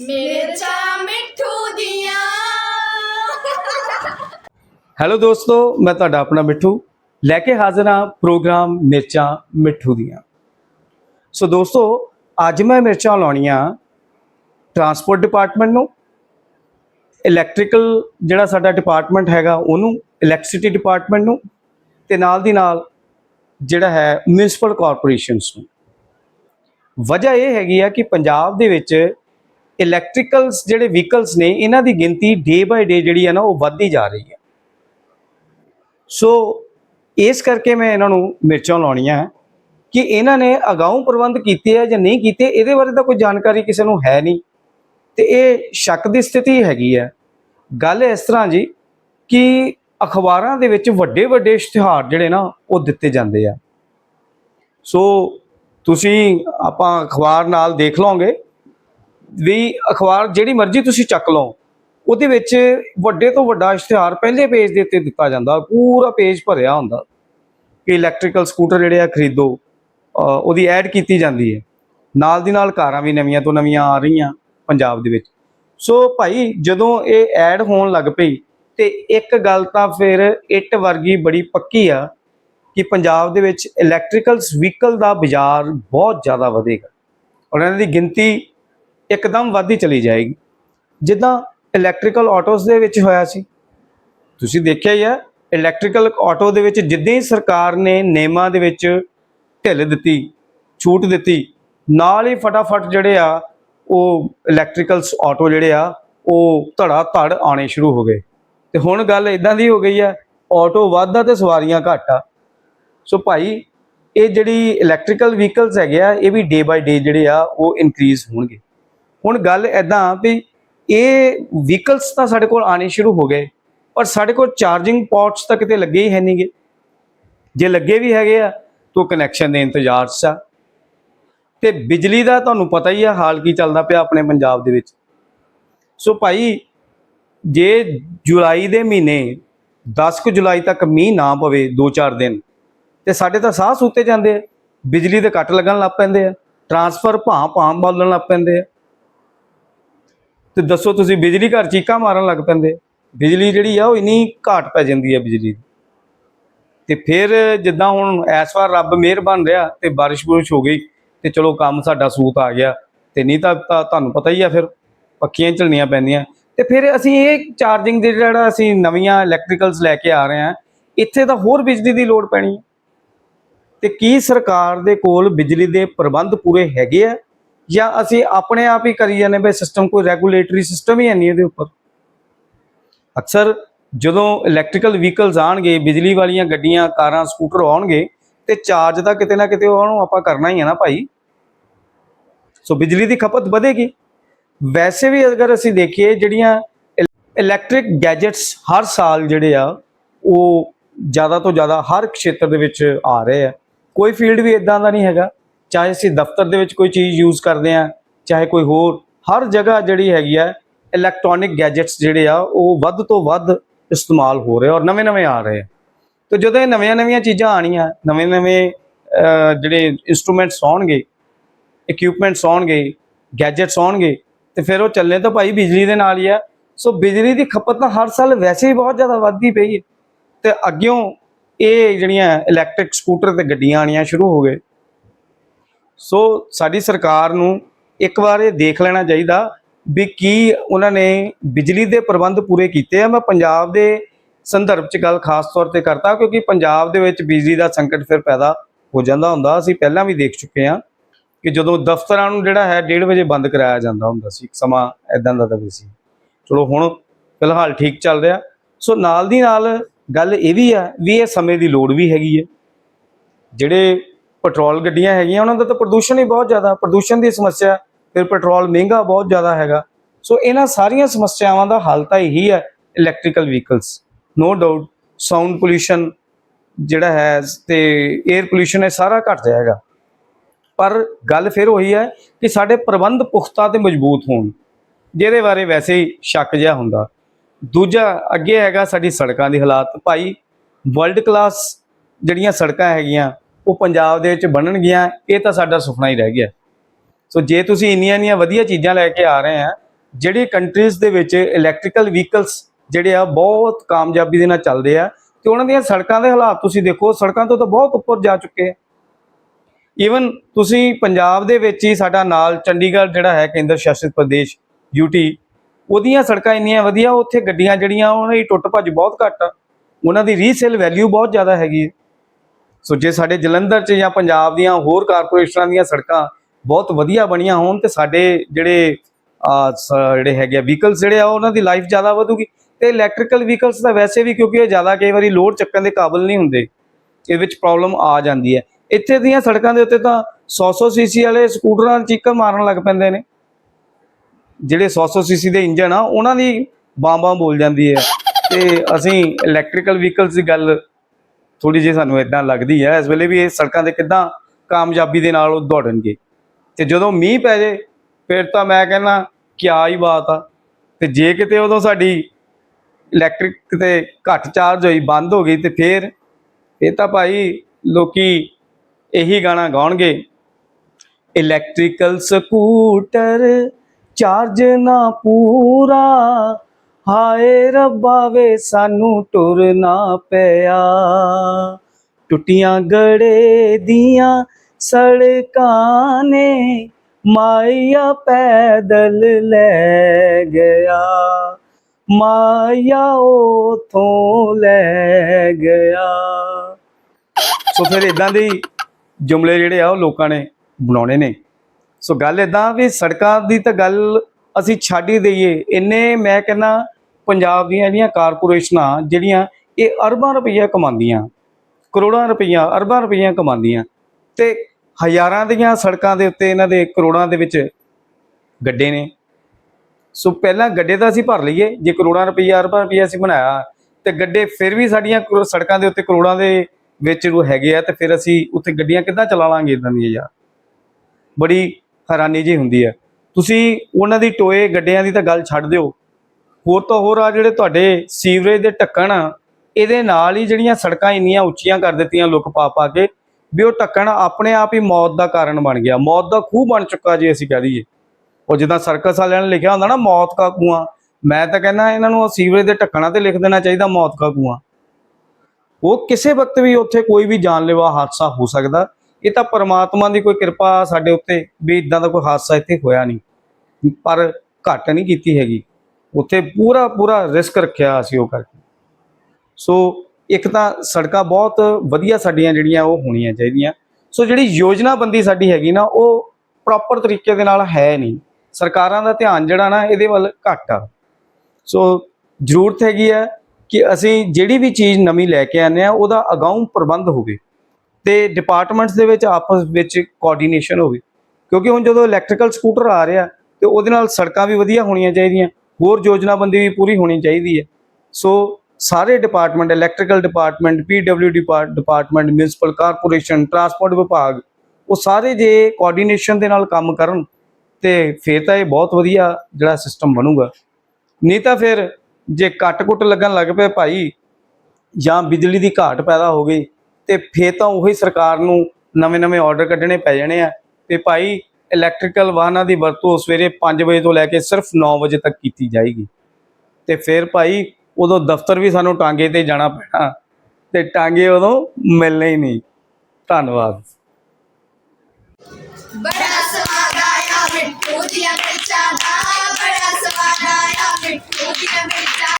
ਮਿਰਚਾਂ ਮਿੱਠੂ ਦੀਆਂ। ਹੈਲੋ ਦੋਸਤੋ, ਮੈਂ ਤੁਹਾਡਾ ਆਪਣਾ ਮਿੱਠੂ। ਲੈ ਕੇ ਹਾਜ਼ਰ ਹਾਂ ਪ੍ਰੋਗਰਾਮ ਮਿਰਚਾਂ ਮਿੱਠੂ ਦੀਆਂ। ਸੋ ਦੋਸਤੋ, ਅੱਜ ਮੈਂ ਮਿਰਚਾਂ ਲਾਉਣੀਆਂ ਟਰਾਂਸਪੋਰਟ ਡਿਪਾਰਟਮੈਂਟ ਨੂੰ। ਇਲੈਕਟ੍ਰੀਕਲ ਜਿਹੜਾ ਸਾਡਾ ਡਿਪਾਰਟਮੈਂਟ ਹੈਗਾ, ਉਹਨੂੰ ਇਲੈਕਟ੍ਰਿਸਿਟੀ ਡਿਪਾਰਟਮੈਂਟ ਨੂੰ। ਤੇ ਨਾਲ ਦੀ ਨਾਲ ਜਿਹੜਾ ਹੈ ਮਿਊਨਿਸਪਲ ਕਾਰਪੋਰੇਸ਼ਨਸ ਨੂੰ। ਵਜ੍ਹਾ ਇਹ ਹੈਗੀ ਆ ਕਿ ਪੰਜਾਬ ਦੇ ਵਿੱਚ ਇਲੈਕਟ੍ਰੀਕਲਸ ਜਿਹੜੇ ਵਹੀਕਲਸ ਨੇ, ਇਹਨਾਂ ਦੀ ਗਿਣਤੀ ਡੇ ਬਾਏ ਡੇ ਜਿਹੜੀ ਹੈ ਨਾ, ਉਹ ਵੱਧਦੀ ਜਾ ਰਹੀ ਹੈ। ਸੋ ਇਸ ਕਰਕੇ ਮੈਂ ਇਹਨਾਂ ਨੂੰ ਮਿਰਚਾਂ ਲਾਉਣੀਆਂ ਹੈ ਕਿ ਇਹਨਾਂ ਨੇ ਅਗਾਊਂ ਪ੍ਰਬੰਧ ਕੀਤੇ ਆ ਜਾਂ ਨਹੀਂ ਕੀਤੇ, ਇਹਦੇ ਬਾਰੇ ਤਾਂ ਕੋਈ ਜਾਣਕਾਰੀ ਕਿਸੇ ਨੂੰ ਹੈ ਨਹੀਂ। ਤੇ ਇਹ ਸ਼ੱਕ ਦੀ ਸਥਿਤੀ ਹੈਗੀ ਹੈ। ਗੱਲ ਇਸ ਤਰ੍ਹਾਂ ਜੀ ਕਿ ਅਖਬਾਰਾਂ ਦੇ ਵਿੱਚ ਵੱਡੇ ਵੱਡੇ ਇਸ਼ਤਿਹਾਰ ਜਿਹੜੇ ਨਾ, ਉਹ ਦਿੱਤੇ ਜਾਂਦੇ ਆ। ਸੋ ਤੁਸੀਂ ਆਪਾਂ ਅਖਬਾਰ ਨਾਲ ਦੇਖ ਲਓਗੇ। ਵੀ ਅਖਬਾਰ ਜਿਹੜੀ ਮਰਜ਼ੀ ਤੁਸੀਂ ਚੱਕ ਲਓ, ਉਹਦੇ ਵਿੱਚ ਵੱਡੇ ਤੋਂ ਵੱਡਾ ਇਸ਼ਤਿਹਾਰ ਪਹਿਲੇ ਪੇਜ ਦੇ ਉੱਤੇ ਦਿੱਤਾ ਜਾਂਦਾ, ਪੂਰਾ ਪੇਜ ਭਰਿਆ ਹੁੰਦਾ ਕਿ ਇਲੈਕਟ੍ਰੀਕਲ ਸਕੂਟਰ ਜਿਹੜੇ ਆ ਖਰੀਦੋ ਉਹਦੀ ਐਡ ਕੀਤੀ ਜਾਂਦੀ ਹੈ। ਨਾਲ ਦੀ ਨਾਲ ਕਾਰਾਂ ਵੀ ਨਵੀਆਂ ਤੋਂ ਨਵੀਆਂ ਆ ਰਹੀਆਂ ਪੰਜਾਬ ਦੇ ਵਿੱਚ। ਸੋ ਭਾਈ, ਜਦੋਂ ਇਹ ਐਡ ਹੋਣ ਲੱਗ ਪਈ, ਤੇ ਇੱਕ ਗੱਲ ਤਾਂ ਫਿਰ ਇੱਟ ਵਰਗੀ ਬੜੀ ਪੱਕੀ ਆ ਕਿ ਪੰਜਾਬ ਦੇ ਵਿੱਚ ਇਲੈਕਟ੍ਰੀਕਲ ਵਹੀਕਲ ਦਾ ਬਾਜ਼ਾਰ ਬਹੁਤ ਜ਼ਿਆਦਾ ਵਧੇਗਾ। ਔਰ ਇਹਨਾਂ ਦੀ ਗਿਣਤੀ ਇੱਕਦਮ ਵੱਧਦੀ ਚਲੀ ਜਾਏਗੀ। ਜਿੱਦਾਂ ਇਲੈਕਟ੍ਰੀਕਲ ਆਟੋਸ ਦੇ ਵਿੱਚ ਹੋਇਆ ਸੀ। ਤੁਸੀਂ ਦੇਖਿਆ ਹੀ ਹੈ ਇਲੈਕਟ੍ਰੀਕਲ ਆਟੋ ਦੇ ਵਿੱਚ ਜਿੱਦਾਂ ਹੀ ਸਰਕਾਰ ਨੇ ਨਿਯਮਾਂ ਦੇ ਵਿੱਚ ਢਿੱਲ ਦਿੱਤੀ, ਛੂਟ ਦਿੱਤੀ, ਨਾਲ ਹੀ ਫਟਾਫਟ ਜਿਹੜੇ ਆ, ਉਹ ਇਲੈਕਟ੍ਰੀਕਲਸ ਆਟੋ ਜਿਹੜੇ ਆ, ਉਹ ਧੜਾ ਧੜ ਆਣੇ ਸ਼ੁਰੂ ਹੋ ਗਏ। ਤੇ ਹੁਣ ਗੱਲ ਇਦਾਂ ਦੀ ਹੋ ਗਈ ਆ ਆਟੋ ਵੱਧਦਾ ਤੇ ਸਵਾਰੀਆਂ ਘੱਟ ਆ। ਸੋ ਭਾਈ, ਇਹ ਜਿਹੜੀ ਇਲੈਕਟ੍ਰੀਕਲ ਵਹੀਕਲਸ ਹੈਗੇ ਆ, ਇਹ ਵੀ ਡੇ ਬਾਈ ਡੇ ਜਿਹੜੇ ਆ, ਉਹ ਇਨਕਰੀਜ਼ ਹੋਣਗੇ। ਹੁਣ ਗੱਲ ਐਦਾਂ ਵੀ ਇਹ ਵਹੀਕਲਸ ਤਾਂ ਸਾਡੇ ਕੋਲ ਆਣੇ ਸ਼ੁਰੂ ਹੋ ਗਏ, ਪਰ ਸਾਡੇ ਕੋਲ ਚਾਰਜਿੰਗ ਪੋਰਟਸ ਤਾਂ ਕਿਤੇ ਲੱਗੇ ਹੀ ਹੈ ਨਹੀਂਗੇ ਜੇ ਲੱਗੇ ਵੀ ਹੈਗੇ ਆ, ਤਾਂ ਕਨੈਕਸ਼ਨ ਦੇ ਇੰਤਜ਼ਾਰ 'ਚ ਆ। ਤੇ ਬਿਜਲੀ ਦਾ ਤੁਹਾਨੂੰ ਪਤਾ ਹੀ ਆ ਹਾਲ ਕੀ ਚੱਲਦਾ ਪਿਆ ਆਪਣੇ ਪੰਜਾਬ ਦੇ ਵਿੱਚ। ਸੋ ਭਾਈ, ਜੇ ਜੁਲਾਈ ਦੇ ਮਹੀਨੇ 10 ਕੁ ਜੁਲਾਈ ਤੱਕ ਮੀਂਹ ਨਾ ਪਵੇ 2-4 ਦਿਨ, ਤੇ ਸਾਡੇ ਤਾਂ ਸਾਹ ਸੁੱਤੇ ਜਾਂਦੇ ਆ। ਬਿਜਲੀ ਦੇ ਕੱਟ ਲੱਗਣ ਲੱਗ ਪੈਂਦੇ ਆ, ਟਰਾਂਸਫਰ ਭਾਂ ਭਾਂ ਬੋਲਣ ਲੱਗ ਪੈਂਦੇ ਆ। ਤੇ ਦੱਸੋ ਤੁਸੀਂ ਬਿਜਲੀ ਘਰ ਚੀਕਾਂ ਮਾਰਨ ਲੱਗ ਪੈਂਦੇ। ਬਿਜਲੀ ਜਿਹੜੀ ਆ ਉਹ ਇੰਨੀ ਘਾਟ ਪੈ ਜਾਂਦੀ ਆ ਬਿਜਲੀ ਦੀ। ਤੇ ਫਿਰ ਜਿੱਦਾਂ ਹੁਣ ਇਸ ਵਾਰ ਰੱਬ ਮਿਹਰਬਾਨ ਰਿਹਾ ਤੇ ਬਾਰਿਸ਼ ਬੁਰਿਸ਼ ਹੋ ਗਈ ਤੇ ਚਲੋ ਕੰਮ ਸਾਡਾ ਸੂਤ ਆ ਗਿਆ ਤੇ ਨਹੀਂ ਤਾਂ ਤੁਹਾਨੂੰ ਪਤਾ ਹੀ ਆ ਫਿਰ ਪੱਕੀਆਂ ਹੀ ਝੱਲਣੀਆਂ ਪੈਂਦੀਆਂ। ਤੇ ਫਿਰ ਅਸੀਂ ਇਹ ਚਾਰਜਿੰਗ ਦੇ ਜਿਹੜਾ ਅਸੀਂ ਨਵੀਆਂ ਇਲੈਕਟ੍ਰੀਕਲਸ ਲੈ ਕੇ ਆ ਰਹੇ ਹਾਂ, ਇੱਥੇ ਤਾਂ ਹੋਰ ਬਿਜਲੀ ਦੀ ਲੋੜ ਪੈਣੀ ਹੈ ਤੇ ਕੀ ਸਰਕਾਰ ਦੇ ਕੋਲ ਬਿਜਲੀ ਦੇ ਪ੍ਰਬੰਧ ਪੂਰੇ ਹੈਗੇ ਆ? ਜਾਂ ਅਸੀਂ ਆਪਣੇ ਆਪ ਹੀ ਕਰੀ ਜਾਂਦੇ ਬਈ ਸਿਸਟਮ ਕੋਈ ਰੈਗੂਲੇਟਰੀ ਸਿਸਟਮ ਹੀ ਹੈ ਨਹੀਂ ਇਹਦੇ ਉੱਪਰ। ਅਕਸਰ ਜਦੋਂ ਇਲੈਕਟ੍ਰੀਕਲ ਵਹੀਕਲਸ ਆਣਗੇ ਬਿਜਲੀ ਵਾਲੀਆਂ ਗੱਡੀਆਂ, ਕਾਰਾਂ ਸਕੂਟਰ ਆਉਣਗੇ, ਤੇ ਚਾਰਜ ਤਾਂ ਕਿਤੇ ਨਾ ਕਿਤੇ ਉਹਨੂੰ ਆਪਾਂ ਕਰਨਾ ਹੀ ਹੈ ਨਾ ਭਾਈ। ਸੋ ਬਿਜਲੀ ਦੀ ਖਪਤ ਵਧੇਗੀ। ਵੈਸੇ ਵੀ ਅਗਰ ਅਸੀਂ ਦੇਖੀਏ ਜਿਹੜੀਆਂ ਇਲੈਕਟ੍ਰਿਕ ਗੈਜਟਸ ਹਰ ਸਾਲ ਜਿਹੜੇ ਆ, ਉਹ ਜ਼ਿਆਦਾ ਤੋਂ ਜ਼ਿਆਦਾ ਹਰ ਖੇਤਰ ਦੇ ਵਿੱਚ ਆ ਰਹੇ ਆ। ਕੋਈ ਫੀਲਡ ਵੀ ਇਦਾਂ ਦਾ ਨਹੀਂ ਹੈਗਾ। ਚਾਹੇ ਅਸੀਂ ਦਫ਼ਤਰ ਦੇ ਵਿੱਚ ਕੋਈ ਚੀਜ਼ ਯੂਜ਼ ਕਰਦੇ ਆ ਚਾਹੇ ਕੋਈ ਹੋਰ, ਹਰ ਜਗ੍ਹਾ ਜਿਹੜੀ ਹੈਗੀ ਆ ਇਲੈਕਟ੍ਰੋਨਿਕ ਗੈਜਟਸ ਜਿਹੜੇ ਆ, ਉਹ ਵੱਧ ਤੋਂ ਵੱਧ ਇਸਤੇਮਾਲ ਹੋ ਰਹੇ ਔਰ ਨਵੇਂ-ਨਵੇਂ ਆ ਰਹੇ ਆ। ਤੇ ਜਦੋਂ ਇਹ ਨਵੀਆਂ-ਨਵੀਆਂ ਚੀਜ਼ਾਂ ਆਣੀਆਂ ਨਵੇਂ-ਨਵੇਂ ਜਿਹੜੇ ਇਨਸਟਰੂਮੈਂਟਸ ਆਉਣਗੇ ਇਕਵਿਪਮੈਂਟਸ ਆਉਣਗੇ ਗੈਜਟਸ ਆਉਣਗੇ, ਤੇ ਫਿਰ ਉਹ ਚੱਲੇ ਤਾਂ ਭਾਈ ਬਿਜਲੀ ਦੇ ਨਾਲ ਹੀ ਆ। ਸੋ ਬਿਜਲੀ ਦੀ ਖਪਤ ਤਾਂ ਹਰ ਸਾਲ ਵੈਸੇ ਹੀ ਬਹੁਤ ਜ਼ਿਆਦਾ ਵੱਧਦੀ ਪਈ ਹੈ। ਤੇ ਅੱਗਿਓਂ ਇਹ ਜਿਹੜੀਆਂ ਇਲੈਕਟ੍ਰਿਕ ਸਕੂਟਰ ਤੇ ਗੱਡੀਆਂ ਆਣੀਆਂ ਸ਼ੁਰੂ ਹੋ ਗਏ। ਸੋ ਸਾਡੀ ਸਰਕਾਰ ਨੂੰ ਇੱਕ ਵਾਰ ਇਹ ਦੇਖ ਲੈਣਾ ਚਾਹੀਦਾ ਵੀ ਕੀ ਉਹਨਾਂ ਨੇ ਬਿਜਲੀ ਦੇ ਪ੍ਰਬੰਧ ਪੂਰੇ ਕੀਤੇ ਆ। ਮੈਂ ਪੰਜਾਬ ਦੇ ਸੰਦਰਭ 'ਚ ਗੱਲ ਖਾਸ ਤੌਰ ਤੇ ਕਰਤਾ ਕਿਉਂਕਿ ਪੰਜਾਬ ਦੇ ਵਿੱਚ ਬਿਜਲੀ ਦਾ ਸੰਕਟ ਫਿਰ ਪੈਦਾ ਹੋ ਜਾਂਦਾ ਹੁੰਦਾ। ਅਸੀਂ ਪਹਿਲਾਂ ਵੀ ਦੇਖ ਚੁੱਕੇ ਹਾਂ ਕਿ ਜਦੋਂ ਦਫ਼ਤਰਾਂ ਨੂੰ ਜਿਹੜਾ ਹੈ 1:30 ਵਜੇ ਬੰਦ ਕਰਾਇਆ ਜਾਂਦਾ ਹੁੰਦਾ ਸੀ, ਇੱਕ ਸਮਾਂ ਐਦਾਂ ਦਾ ਤਾਂ ਵੀ ਸੀ। ਚਲੋ ਹੁਣ ਫਿਲਹਾਲ ਠੀਕ ਚੱਲ ਰਿਹਾ। ਸੋ ਨਾਲ ਦੀ ਨਾਲ ਗੱਲ ਇਹ ਵੀ ਆ ਵੀ ਇਹ ਸਮੇਂ ਦੀ ਲੋੜ ਵੀ ਹੈਗੀ ਹੈ। ਜਿਹੜੇ ਪੈਟਰੋਲ ਗੱਡੀਆਂ ਹੈਗੀਆਂ, ਉਹਨਾਂ ਦਾ ਤਾਂ ਪ੍ਰਦੂਸ਼ਣ ਹੀ ਬਹੁਤ ਜ਼ਿਆਦਾ, ਪ੍ਰਦੂਸ਼ਣ ਦੀ ਸਮੱਸਿਆ, ਫਿਰ ਪੈਟਰੋਲ ਮਹਿੰਗਾ ਬਹੁਤ ਜ਼ਿਆਦਾ ਹੈਗਾ। ਸੋ ਇਹਨਾਂ ਸਾਰੀਆਂ ਸਮੱਸਿਆਵਾਂ ਦਾ ਹੱਲ ਤਾਂ ਇਹੀ ਹੈ electrical vehicles no doubt sound pollution ਜਿਹੜਾ ਹੈ ਤੇ 에ਅਰ ਪੋਲੂਸ਼ਨ ਇਹ ਸਾਰਾ ਘਟ ਜਾਏਗਾ ਪਰ ਗੱਲ ਫਿਰ ਉਹੀ ਹੈ ਕਿ ਸਾਡੇ ਪ੍ਰਬੰਧ ਪੁਖਤਾ ਤੇ ਮਜ਼ਬੂਤ ਹੋਣ। ਜਿਹਦੇ ਬਾਰੇ ਵੈਸੇ ਹੀ ਸ਼ੱਕ ਜਿਹਾ ਹੁੰਦਾ। ਦੂਜਾ ਅੱਗੇ ਹੈਗਾ ਸਾਡੀ ਸੜਕਾਂ ਦੀ ਹਾਲਾਤ। ਭਾਈ ਵਰਲਡ ਕਲਾਸ ਜਿਹੜੀਆਂ ਸੜਕਾਂ ਹੈਗੀਆਂ ਉਹ ਪੰਜਾਬ ਦੇ ਵਿੱਚ ਬਣਨਗੀਆਂ, ਇਹ ਤਾਂ ਸਾਡਾ ਸੁਪਨਾ ਹੀ ਰਹਿ ਗਿਆ। ਸੋ ਜੇ ਤੁਸੀਂ ਇੰਨੀਆਂ ਇੰਨੀਆਂ ਵਧੀਆ ਚੀਜ਼ਾਂ ਲੈ ਕੇ ਆ ਰਹੇ ਆ, ਜਿਹੜੀ ਕੰਟਰੀਜ਼ ਦੇ ਵਿੱਚ ਇਲੈਕਟ੍ਰੀਕਲ ਵਹੀਕਲਸ ਜਿਹੜੇ ਆ, ਬਹੁਤ ਕਾਮਯਾਬੀ ਦੇ ਨਾਲ ਚੱਲਦੇ ਆ, ਤੇ ਉਹਨਾਂ ਦੀਆਂ ਸੜਕਾਂ ਦੇ ਹਾਲਾਤ ਤੁਸੀਂ ਦੇਖੋ, ਸੜਕਾਂ ਤੋਂ ਤਾਂ ਬਹੁਤ ਉੱਪਰ ਜਾ ਚੁੱਕੇ ਆ। ਈਵਨ ਤੁਸੀਂ ਪੰਜਾਬ ਦੇ ਵਿੱਚ ਹੀ ਸਾਡਾ ਨਾਲ ਚੰਡੀਗੜ੍ਹ ਜਿਹੜਾ ਹੈ, ਕੇਂਦਰ ਸ਼ਾਸਿਤ ਪ੍ਰਦੇਸ਼ ਯੂਟੀ ਉਹਦੀਆਂ ਸੜਕਾਂ ਇੰਨੀਆਂ ਵਧੀਆ, ਉੱਥੇ ਗੱਡੀਆਂ ਜਿਹੜੀਆਂ, ਉਹਨਾਂ ਦੀ ਟੁੱਟ ਭੱਜ ਬਹੁਤ ਘੱਟ ਆ। ਉਹਨਾਂ ਦੀ ਰੀਸੇਲ ਵੈਲਿਊ ਬਹੁਤ ਜ਼ਿਆਦਾ ਹੈਗੀ ਸੋ ਜੇ ਸਾਡੇ ਜਲੰਧਰ 'ਚ ਜਾਂ ਪੰਜਾਬ ਦੀਆਂ ਹੋਰ ਕਾਰਪੋਰੇਸ਼ਨਾਂ ਦੀਆਂ ਸੜਕਾਂ ਬਹੁਤ ਵਧੀਆ ਬਣੀਆਂ ਹੋਣ ਤੇ ਸਾਡੇ ਜਿਹੜੇ ਆ ਜਿਹੜੇ ਹੈਗੇ ਵਹੀਕਲਸ ਜਿਹੜੇ ਆ ਉਹਨਾਂ ਦੀ ਲਾਈਫ ਜ਼ਿਆਦਾ ਵਧੂਗੀ ਤੇ ਇਲੈਕਟ੍ਰੀਕਲ ਵਹੀਕਲਸ ਤਾਂ ਵੈਸੇ ਵੀ ਕਿਉਂਕਿ ਇਹ ਜ਼ਿਆਦਾ ਕਈ ਵਾਰੀ ਲੋਡ ਚੱਕਣ ਦੇ ਕਾਬਿਲ ਨਹੀਂ ਹੁੰਦੇ, ਇਹ ਵਿੱਚ ਪ੍ਰੋਬਲਮ ਆ ਜਾਂਦੀ ਹੈ। ਇੱਥੇ ਦੀਆਂ ਸੜਕਾਂ ਦੇ ਉੱਤੇ ਤਾਂ 100-100 ਸੀਸੀ ਵਾਲੇ ਸਕੂਟਰਾਂ ਚੀਕਰ ਮਾਰਨ ਲੱਗ ਪੈਂਦੇ ਨੇ। ਜਿਹੜੇ 100-100 ਸੀਸੀ ਦੇ ਇੰਜਨ ਆ, ਉਹਨਾਂ ਦੀ ਬਾਂ-ਬਾਂ ਬੋਲ ਜਾਂਦੀ ਹੈ। ਤੇ ਅਸੀਂ ਇਲੈਕਟ੍ਰੀਕਲ ਵਹੀਕਲਸ ਦੀ ਗੱਲ ਥੋੜੀ ਜਿਹੀ ਸਾਨੂੰ ਇਦਾਂ ਲੱਗਦੀ ਹੈ, ਇਸ ਵੇਲੇ ਵੀ ਇਹ ਸੜਕਾਂ ਤੇ ਕਿੱਦਾਂ ਕਾਮਯਾਬੀ ਦੇ ਨਾਲ ਉਹ ਦੌੜਨਗੇ। ਤੇ ਜਦੋਂ ਮੀਂਹ ਪੈ ਜੇ, ਫਿਰ ਤਾਂ ਮੈਂ ਕਹਿੰਦਾ, ਕਿਆ ਹੀ ਬਾਤ ਆ। ਤੇ ਜੇ ਕਿਤੇ ਉਦੋਂ ਸਾਡੀ ਇਲੈਕਟ੍ਰਿਕ ਤੇ ਘੱਟ ਚਾਰਜ ਹੋਈ, ਬੰਦ ਹੋ ਗਈ, ਤੇ ਫਿਰ ਇਹ ਤਾਂ ਭਾਈ ਲੋਕੀ ਇਹੀ ਗਾਣਾ ਗਾਉਣਗੇ। ਇਲੈਕਟ੍ਰੀਕਲ ਸਕੂਟਰ ਚਾਰਜ ਨਾ ਪੂਰਾ। ਹਾਏ ਰੱਬਾ ਵੇ, ਸਾਨੂੰ ਟੁਰਨਾ ਪਿਆ। ਟੁੱਟੀਆਂ ਗੜੇ ਦੀਆਂ ਸੜਕਾਂ ਨੇ ਮਾਇਆ ਪੈਦਲ ਲੈ ਗਿਆ। ਮਾਇਆ ਉਥੋਂ ਲੈ ਗਿਆ। ਸੋ ਫਿਰ ਇਦਾਂ ਦੇ ਜੁਮਲੇ ਜਿਹੜੇ ਆ, ਉਹ ਲੋਕਾਂ ਨੇ ਬਣਾਉਣੇ ਨੇ। ਸੋ ਗੱਲ ਇਦਾਂ ਵੀ ਸੜਕਾਂ ਦੀ ਤਾਂ ਗੱਲ ਅਸੀਂ ਛੱਡ ਹੀ ਦਈਏ। ਇੰਨੇ ਮੈਂ ਕਹਿੰਦਾ ਪੰਜਾਬ ਦੀਆਂ ਜਿਹੜੀਆਂ ਕਾਰਪੋਰੇਸ਼ਨਾਂ, ਜਿਹੜੀਆਂ ਇਹ ਅਰਬਾਂ ਰੁਪਈਆ ਕਮਾਉਂਦੀਆਂ, ਕਰੋੜਾਂ ਰੁਪਈਆ, ਅਰਬਾਂ ਰੁਪਈਆ ਕਮਾਉਂਦੀਆਂ ਤੇ ਹਜ਼ਾਰਾਂ ਦੀਆਂ ਸੜਕਾਂ ਦੇ ਉੱਤੇ ਇਹਨਾਂ ਦੇ ਕਰੋੜਾਂ ਦੇ ਵਿੱਚ ਗੱਡੇ ਨੇ। ਸੋ ਪਹਿਲਾਂ ਗੱਡੇ ਤਾਂ ਅਸੀਂ ਭਰ ਲਈਏ, ਜੇ ਕਰੋੜਾਂ ਰੁਪਈਆ, ਅਰਬਾਂ ਰੁਪਈਆ ਅਸੀਂ ਬਣਾਇਆ, ਤੇ ਗੱਡੇ ਫਿਰ ਵੀ ਸਾਡੀਆਂ ਕਰੋ- ਸੜਕਾਂ ਦੇ ਉੱਤੇ ਕਰੋੜਾਂ ਦੇ ਵਿੱਚ ਉਹ ਹੈਗੇ ਆ, ਤੇ ਫਿਰ ਅਸੀਂ ਉੱਥੇ ਗੱਡੀਆਂ ਕਿੱਦਾਂ ਚਲਾ ਲਾਂਗੇ ਇਦਾਂ ਦੀਆਂ ਯਾਰ? ਬੜੀ ਹੈਰਾਨੀ ਜੀ ਹੁੰਦੀ ਹੈ ਤੁਸੀਂ ਉਹਨਾਂ ਦੀ ਟੋਏ ਗੱਡਿਆਂ ਦੀ ਤਾਂ ਗੱਲ ਛੱਡ ਦਿਓ। ਹੋਰ ਤਾਂ ਹੋਰ ਆ ਜਿਹੜੇ ਤੁਹਾਡੇ ਸੀਵਰੇਜ ਦੇ ਢੱਕਣ ਇਹਦੇ ਨਾਲ ਹੀ ਜਿਹੜੀਆਂ ਸੜਕਾਂ ਇੰਨੀਆਂ ਉੱਚੀਆਂ ਕਰ ਦਿੱਤੀਆਂ ਲੁੱਕ ਪਾ ਪਾ ਕੇ, ਵੀ ਉਹ ਢੱਕਣ ਆਪਣੇ ਆਪ ਹੀ ਮੌਤ ਦਾ ਕਾਰਨ ਬਣ ਗਿਆ, ਮੌਤ ਦਾ ਖੂਹ ਬਣ ਚੁੱਕਾ ਜੇ ਅਸੀਂ ਕਹਿ ਦਈਏ। ਉਹ ਜਿੱਦਾਂ ਸਰਕਸ ਵਾਲਿਆਂ ਨੇ ਲਿਖਿਆ ਹੁੰਦਾ ਨਾ, ਮੌਤ ਦਾ ਕੂਆਂ, ਮੈਂ ਤਾਂ ਕਹਿੰਦਾ ਇਹਨਾਂ ਨੂੰ ਸੀਵਰੇਜ ਦੇ ਢੱਕਣਾ ਤੇ ਲਿਖ ਦੇਣਾ ਚਾਹੀਦਾ, ਮੌਤ ਦਾ ਕੂਆਂ। ਉਹ ਕਿਸੇ ਵਕਤ ਵੀ ਉੱਥੇ ਕੋਈ ਵੀ ਜਾਨਲੇਵਾ ਹਾਦਸਾ ਹੋ ਸਕਦਾ, ਇਹ ਤਾਂ ਪਰਮਾਤਮਾ ਦੀ ਕੋਈ ਕਿਰਪਾ ਸਾਡੇ ਉੱਤੇ, ਵੀ ਇਦਾਂ ਦਾ ਕੋਈ ਹਾਦਸਾ ਇੱਥੇ ਹੋਇਆ ਨਹੀਂ। ਪਰ ਘੱਟ ਨਹੀਂ ਕੀਤੀ ਹੈਗੀ। ਉੱਥੇ ਪੂਰਾ ਪੂਰਾ ਰਿਸਕ ਰੱਖਿਆ ਅਸੀਂ ਉਹ ਕਰਕੇ। ਸੋ ਇੱਕ ਤਾਂ ਸੜਕਾਂ ਬਹੁਤ ਵਧੀਆ ਸਾਡੀਆਂ ਜਿਹੜੀਆਂ ਉਹ ਹੋਣੀਆਂ ਚਾਹੀਦੀਆਂ। ਸੋ ਜਿਹੜੀ ਯੋਜਨਾਬੰਦੀ ਸਾਡੀ ਹੈਗੀ ਨਾ, ਉਹ ਪ੍ਰੋਪਰ ਤਰੀਕੇ ਦੇ ਨਾਲ ਹੈ ਨਹੀਂ। ਸਰਕਾਰਾਂ ਦਾ ਧਿਆਨ ਜਿਹੜਾ ਨਾ, ਇਹਦੇ ਵੱਲ ਘੱਟ ਆ। ਸੋ ਜ਼ਰੂਰਤ ਹੈਗੀ ਹੈ ਕਿ ਅਸੀਂ ਜਿਹੜੀ ਵੀ ਚੀਜ਼ ਨਵੀਂ ਲੈ ਕੇ ਆਉਂਦੇ ਆ, ਉਹਦਾ ਅਗਾਊਂ ਪ੍ਰਬੰਧ ਹੋਵੇ ਤੇ ਡਿਪਾਰਟਮੈਂਟਸ ਦੇ ਵਿੱਚ ਆਪਸ ਵਿੱਚ ਕੋਆਰਡੀਨੇਸ਼ਨ ਹੋਵੇ। ਕਿਉਂਕਿ ਹੁਣ ਜਦੋਂ ਇਲੈਕਟ੍ਰੀਕਲ ਸਕੂਟਰ ਆ ਰਿਹਾ, ਤੇ ਉਹਦੇ ਨਾਲ ਸੜਕਾਂ ਵੀ ਵਧੀਆ ਹੋਣੀਆਂ ਚਾਹੀਦੀਆਂ। ਹੋਰ ਯੋਜਨਾਬੰਦੀ ਵੀ ਪੂਰੀ ਹੋਣੀ ਚਾਹੀਦੀ ਹੈ। ਸੋ ਸਾਰੇ department, electrical department PWD department municipal corporation, transport ਵਿਭਾਗ, ਉਹ ਸਾਰੇ ਜੇ ਕੋਆਰਡੀਨੇਸ਼ਨ ਦੇ ਨਾਲ ਕੰਮ ਕਰਨ ਤੇ ਫਿਰ ਤਾਂ ਇਹ ਬਹੁਤ ਵਧੀਆ ਜਿਹੜਾ ਸਿਸਟਮ ਬਣੂਗਾ। ਨਹੀਂ ਤਾਂ ਫਿਰ ਜੇ ਕੱਟ-ਕੁੱਟ ਲੱਗਣ ਲੱਗ ਪਏ ਭਾਈ ਜਾਂ ਬਿਜਲੀ ਦੀ ਘਾਟ ਪੈਦਾ ਹੋ ਗਈ ਤੇ ਫੇਰ ਤਾਂ ਉਹੀ ਸਰਕਾਰ ਨੂੰ ਨਵੇਂ-ਨਵੇਂ ਆਰਡਰ ਕੱਢਣੇ ਪੈ ਜਾਣੇ ਆ ਤੇ ਭਾਈ ਇਲੈਕਟ੍ਰੀਕਲ ਵਾਹਨਾਂ ਦੀ ਵਰਤੋਂ ਸਵੇਰੇ 5 ਵਜੇ ਤੋਂ ਲੈ ਕੇ ਸਿਰਫ 9 ਵਜੇ ਤੱਕ ਕੀਤੀ ਜਾਏਗੀ। ਤੇ ਫਿਰ ਭਾਈ ਉਦੋਂ ਦਫ਼ਤਰ ਵੀ ਸਾਨੂੰ ਟਾਂਗੇ ਤੇ ਜਾਣਾ ਪੈਣਾ ਤੇ ਟਾਂਗੇ ਉਦੋਂ ਮਿਲਣੇ ਹੀ ਨਹੀਂ। ਧੰਨਵਾਦ। ਬੜਾ ਸਵਾਦ ਆਇਆ ਮਿੱਠੂ ਦੀਆਂ ਮਿਰਚਾਂ ਦਾ, ਬੜਾ ਸਵਾਦ ਆਇਆ ਮਿੱਠੂ ਦੀਆਂ ਮਿਰਚਾਂ